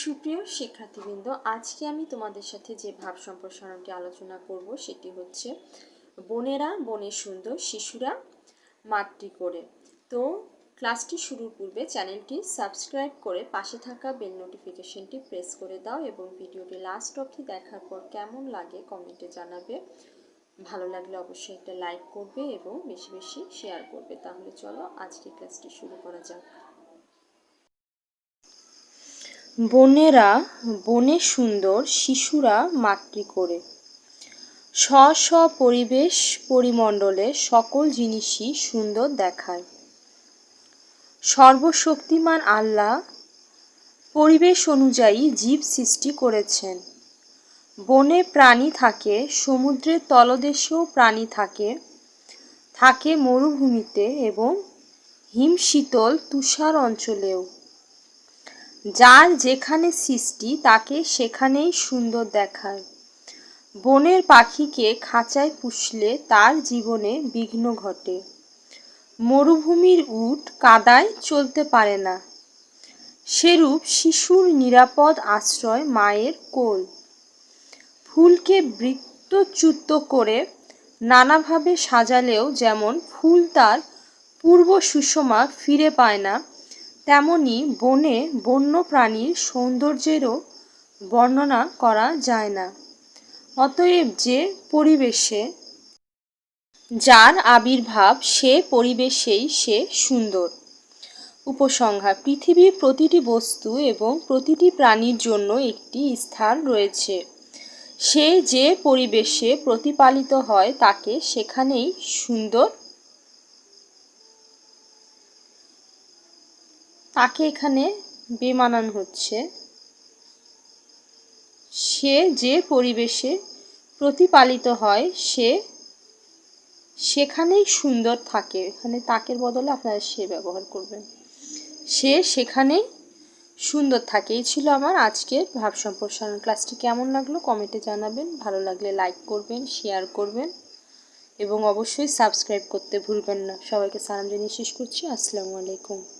সুপ্রিয় শিক্ষার্থীবৃন্দ, আজকে আমি তোমাদের সাথে যে ভাব সম্প্রসারণটি আলোচনা করব সেটি হচ্ছে বোনেরা বনে সুন্দর, শিশুরা মাতৃ করে। তো ক্লাসটি শুরুর পূর্বে চ্যানেলটি সাবস্ক্রাইব করে পাশে থাকা বেল নোটিফিকেশনটি প্রেস করে দাও এবং ভিডিওটি লাস্ট অবধি দেখার পর কেমন লাগে কমেন্টে জানাবে। ভালো লাগলে অবশ্যই একটা লাইক করবে এবং বেশি বেশি শেয়ার করবে। তাহলে চলো আজকে ক্লাসটি শুরু করা যাক। বনেরা বনে সুন্দর শিশুরা মাতৃ করে। স্ব স্ব পরিবেশ পরিমণ্ডলে সকল জিনিসই সুন্দর দেখায়। সর্বশক্তিমান আল্লাহ পরিবেশ অনুযায়ী জীব সৃষ্টি করেছেন। বনে প্রাণী থাকে, সমুদ্রের তলদেশেও প্রাণী থাকে। থাকে মরুভূমিতে এবং হিমশীতল তুষার অঞ্চলেও। যার যেখানে সৃষ্টি, তাকে সেখানেই সুন্দর দেখায়। বনের পাখিকে খাঁচায় পুষলে তার জীবনে বিঘ্ন ঘটে। মরুভূমির উট কাদায় চলতে পারে না। সেরূপ শিশুর নিরাপদ আশ্রয় মায়ের কোল। ফুলকে বৃত্তচ্যুত করে নানাভাবে সাজালেও যেমন ফুল তার পূর্ব সুষমা ফিরে পায় না তেমনি বনে বন্য প্রাণীর সৌন্দর্যেরও বর্ণনা করা যায় না। অতএব যে পরিবেশে যার আবির্ভাব, সে পরিবেশেই সে সুন্দর। উপসংহার, পৃথিবীর প্রতিটি বস্তু এবং প্রতিটি প্রাণীর জন্য একটি স্থান রয়েছে। সে যে পরিবেশে প্রতিপালিত হয়, তাকে সেখানেই সুন্দর তাকে এখানে বেমানান হচ্ছে। সে যে পরিবেশে প্রতিপালিত হয়, সে সেখানেই সুন্দর থাকে। এখানে তাকের বদলে আপনারা সে ব্যবহার করবেন। সে সেখানেই সুন্দর থাকে। এই ছিল আমার আজকের ভাব সম্প্রসারণ। ক্লাসটি কেমন লাগল কমেন্টে জানাবেন। ভালো লাগলে লাইক করবেন শেয়ার করবেন এবং অবশ্যই সাবস্ক্রাইব করতে ভুলবেন না। সবাইকে সালাম জানিয়ে শেষ করছি। আসসালামু আলাইকুম।